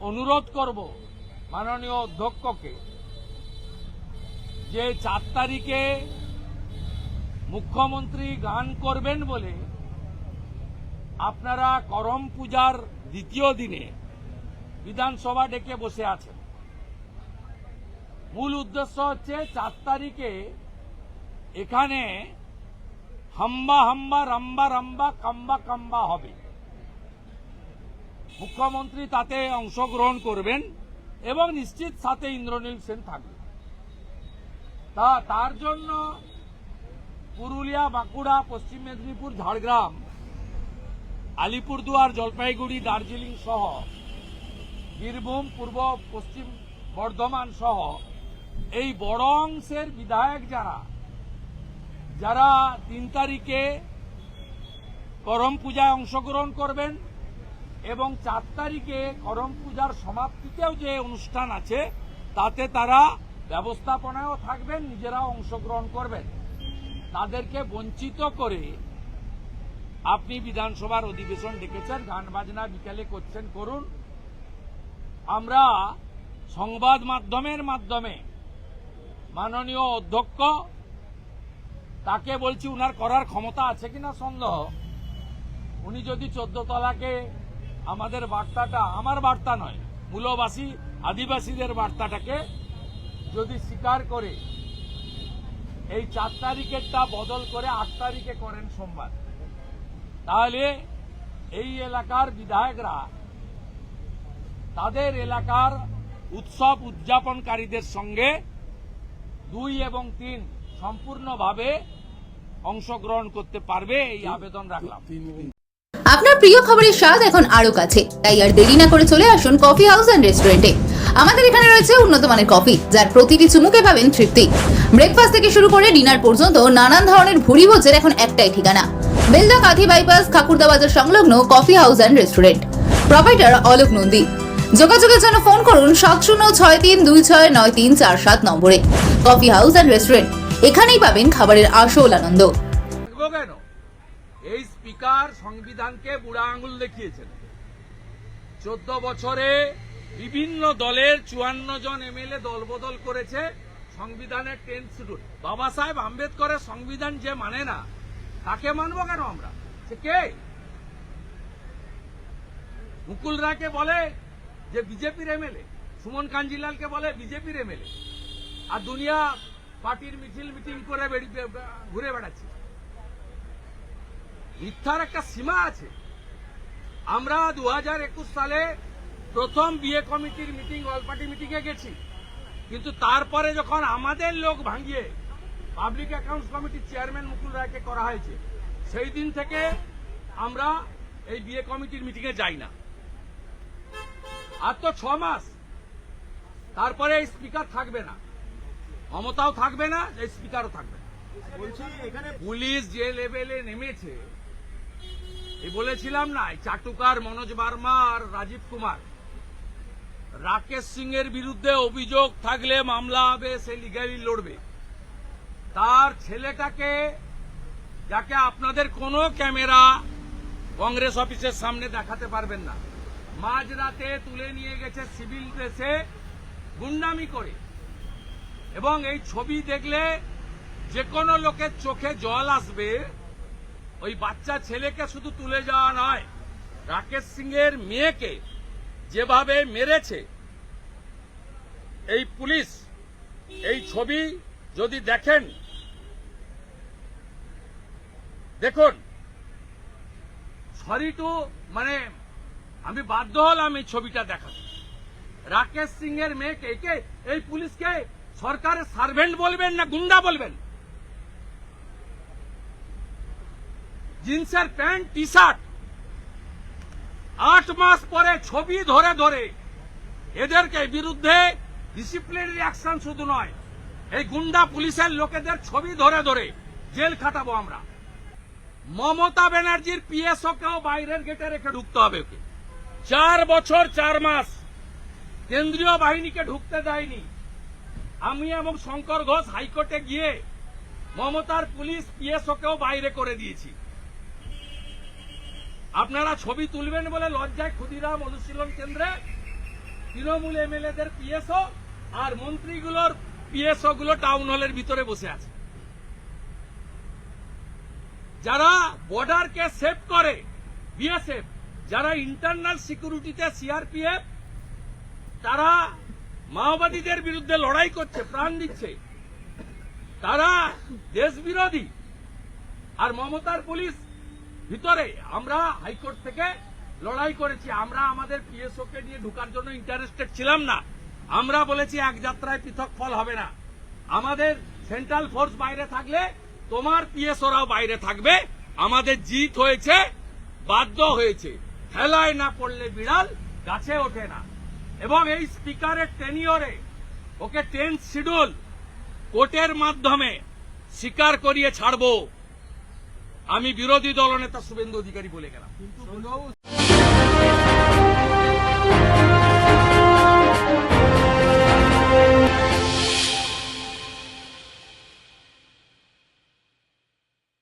অনুরোধ করব মাননীয় অধ্যক্ষকে যে চার তারিখে মুখ্যমন্ত্রী গান করবেন বলে আপনারা করম পূজার দ্বিতীয় দিনে বিধানসভা ডেকে বসে আছেন। মূল উদ্দেশ্য হচ্ছে চার তারিখে এখানে হাম্বা হাম্বা রাম্বা রাম্বা কাম্বা কাম্বা হবে। মুখ্যমন্ত্রী তাতে অংশগ্রহণ করবেন এবং নিশ্চিত সাথে ইন্দ্রনীল সেন থাকবে তা, তার জন্য পুরুলিয়া, বাঁকুড়া, পশ্চিম মেদিনীপুর, ঝাড়গ্রাম, আলিপুরদুয়ার, জলপাইগুড়ি, দার্জিলিং সহ বীরভূম, পূর্ব, পশ্চিম বর্ধমান সহ এই বড় অংশের বিধায়ক যারা যারা তিন তারিখে করম পূজায় অংশগ্রহণ করবেন এবং চার তারিখে করম পূজার সমাপ্তিতেও যে অনুষ্ঠান আছে, তাতে তারা ব্যবস্থাপনায়ও থাকবেন, নিজেরাও অংশগ্রহণ করবেন। তাদেরকে বঞ্চিত করে আপনি বিধানসভার অধিবেশন ডেকেছেন, গান বাজনা বিকালে করছেন, করুন। আমরা সংবাদ মাধ্যমের মাধ্যমে মাননীয় অধ্যক্ষ, তাকে বলছি উনার করার ক্ষমতা আছে কিনা সন্দেহ। উনি যদি চোদ্দ তলাকে আমাদের বার্তাটা আমার বার্তা নয়, মূলবাসী, আদিবাসীদের বার্তাটাকে যদি স্বীকার করে, এই চার তারিখেরটা বদল করে আট তারিখে করেন সোমবার। তাহলে এই এলাকার বিধায়করা, তাদের এলাকার উৎসব উদযাপনকারীদের সঙ্গে দুই এবং তিন সম্পূর্ণভাবে অংশগ্রহণ করতে পারবে, এই আবেদন রাখলাম। আপনার প্রিয় খাবারের স্বাদ এখন আরও কাছে। তাই আর দেরি না করে চলে আসুন কফি হাউস অ্যান্ড রেস্টুরেন্টে আমাদের এখানে রয়েছে উন্নত মানের কফি যার প্রতিটি চুমুকে পাবেন তৃপ্তি। ব্রেকফাস্ট থেকে শুরু করে ডিনার পর্যন্ত নানান ধরনের ভুরি ভোজের এখন একটাই ঠিকানা। বেলদা কাঁথি বাইপাস খাকুরদা বাজার সংলগ্ন coffee house and restaurant proprietor Alok Nandi. যোগাযোগের জন্য ফোন করুন সাত শূন্য ছয় তিন দুই ছয় নয় তিন চার সাত নম্বরে। কফি হাউস অ্যান্ড রেস্টুরেন্ট এখানেই পাবেন খাবারের আসল আনন্দ। স্পিকার সংবিধানকে বুড়া আঙুল দেখিয়েছেন। চোদ্দ বছরে বিভিন্ন দলের চুয়ান্ন জন এমএলএ দলবদল করেছে সংবিধানের টেন্স শিডিউল বাবা সাহেব আম্বেদকরের সংবিধান যে মানে না, তাকে মানবো কেন আমরা? সে কে? মুকুল রায়কে বলে যে বিজেপির এমএলএ, সুমন কাঞ্জিলালকে বলে বিজেপির এমএলএ। আর দুনিয়া পার্টির মিছিল মিটিং করে ঘুরে বেড়াচ্ছে। মিথ্যার একটা সীমা আছে। আমরা দু হাজার একুশ সালে প্রথম বিয়ে কমিটির মিটিং অল পার্টি মিটিং এ গেছি। কিন্তু তারপরে যখন আমাদের লোক ভাঙিয়ে পাবলিক অ্যাকাউন্টস কমিটির চেয়ারম্যান মুকুল রায়কে করা হয়েছে সেই দিন থেকে আমরা এই বিয়ে কমিটির মিটিং এ যাই না। আর তো ছ মাস তারপরে এই স্পিকার থাকবে না। মমতাও থাকবে না এই স্পিকারও থাকবে না। বলছি এখানে পুলিশ যে লেভেলে নেমেছে এই বলেছিলাম না চাটুকার মনোজ বার্মা আর রাজীব কুমার। রাকেশ সিং এর বিরুদ্ধে অভিযোগ থাকলে মামলা হবে, সে লিগালি লড়বে। তার ছেলেটাকে, যাকে আপনাদের কোনো ক্যামেরা কংগ্রেস অফিসের সামনে দেখাতে পারবেন না, মাঝরাতে তুলে নিয়ে গেছে সিভিল ড্রেসে গুন্ডামি করে। এবং এই ছবি দেখলে যে কোনো লোকের চোখে জল আসবে ওই বাচ্চা ছেলেকে শুধু তুলে যাওয়া নয়, রাকেশ সিং এর মেয়েকে যেভাবে মেরেছে, এই পুলিশ, এই ছবি যদি দেখেন, দেখুন সরি টু মানে আমি বাধ্য হলাম এই ছবিটা দেখাতে। রাকেশ সিং এর মেয়েকে এই পুলিশকে সরকারের সার্ভেন্ট বলবেন না গুন্ডা বলবেন? জিন্সের প্যান্ট টি শার্ট আট মাস পরে ছবি ধরে ধরে এদেরকে বিরুদ্ধে ডিসিপ্লিনারি অ্যাকশন শুধু নয়, এই গুন্ডা পুলিশের লোকেদের ছবি ধরে ধরে জেল খাটাবো আমরা। মমতা ব্যানার্জির পিএসও কেও বাইরের গেটে রেখে ঢুকতে হবে ওকে। চার বছর চার মাস কেন্দ্রীয় বাহিনীকে ঢুকতে দেয়নি। আমি এবং শঙ্কর ঘোষ হাইকোর্টে গিয়ে মমতার পুলিশ পিএসওকেও বাইরে করে দিয়েছি। আপনারা ছবি তুলবেন বলে লজ্জায় ক্ষুদিরাম অনুশীলন কেন্দ্রে তৃণমূল এমএলএদের পিএসও আর মন্ত্রীগুলোর পিএসও গুলো টাউন হলের ভিতরে বসে আছে। যারা বর্ডারকে সেভ করে, বিএসএফ, যারা ইন্টারনাল সিকিউরিটিতে সিআরপিএফ, তারা মাওবাদীদের বিরুদ্ধে লড়াই করছে, প্রাণ দিচ্ছে। তারা দেশ বিরোধী আর মমতার পুলিশ ভিতরে আমরা হাইকোর্ট থেকে লড়াই করেছি। আমরা আমাদের পিএসও কে নিয়ে ঢুকার জন্য ইন্টারেস্টেড ছিলাম না। আমরা বলেছি, এক যাত্রায় পৃথক ফল হবে না। আমাদের সেন্ট্রাল ফোর্স বাইরে থাকলে তোমার পিএসওরাও বাইরে থাকবে। আমাদের জিত হয়েছে, বাধ্য হয়েছে। খেলায় না পড়লে বিড়াল গাছে ওঠে না। এবং এই স্পিকারের টেনিয়রে ওকে টেন্থ শিডিউল কোর্টের মাধ্যমে স্বীকার করিয়ে ছাড়বো। আমি বিরোধী দলনেতা শুভেন্দু অধিকারী বলে গেলাম।